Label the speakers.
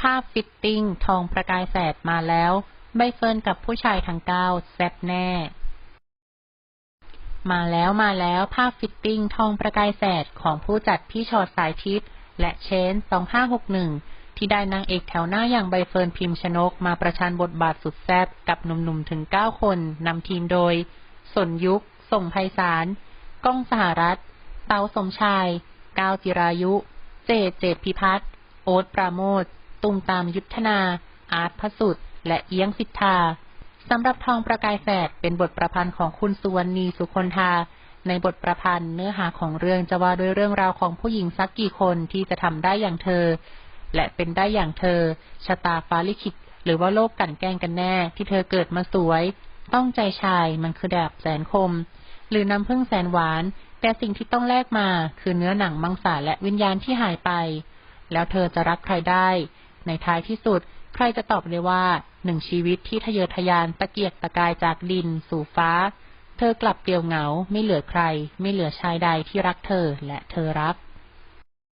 Speaker 1: ภาพฟิตติ้งทองประกายแสดมาแล้ว ใบเฟิร์นกับผู้ชายทั้งเก้าแซ่บแน่ มาแล้วมาแล้วภาพฟิตติ้งทองประกายแสดของผู้จัดพี่ชอดสายทิพย์และเชน 2561 ที่ได้นางเอกแถวหน้าอย่างใบเฟิร์นพิมพ์ชนกมาประชันบทบาทสุดแซ่บกับหนุ่มๆถึง 9 คนนำทีมโดย สนยุค ส่งไพศาลก้องสหรัฐ เตาสมชาย ก้าวจิรายุ เจเจพิพัฒน์โอ๊ตปราโมท ตุมตามยุทธนา อาร์ตพสุดและเอี้ยงสิทธาสำหรับทองประกายแสดเป็นบทประพันธ์ของคุณสุวรรณีสุคนธาในบทประพันธ์เนื้อหาของเรื่องจะว่าด้วยเรื่องราวของผู้หญิงสักกี่คนที่จะทำได้อย่างเธอ และเป็นได้อย่างเธอ ชะตาฟ้าลิขิตหรือว่าโลกกันแกล้งกันแน่ที่เธอเกิดมาสวย ต้องใจชายมันคือดาบแสนคม หรือน้ำพึ่งแสนหวาน แต่สิ่งที่ต้องแลกมาคือเนื้อหนังมังสาและวิญญาณที่หายไป แล้วเธอจะรักใครได้ ในท้ายที่สุด ใครจะตอบได้ว่าหนึ่งชีวิตที่ทะเยอทะยานตะเกียกตะกายจากดิน สู่ฟ้า เธอกลับเปลี่ยวเหงา ไม่เหลือใคร ไม่เหลือชายใดที่รักเธอและเธอรัก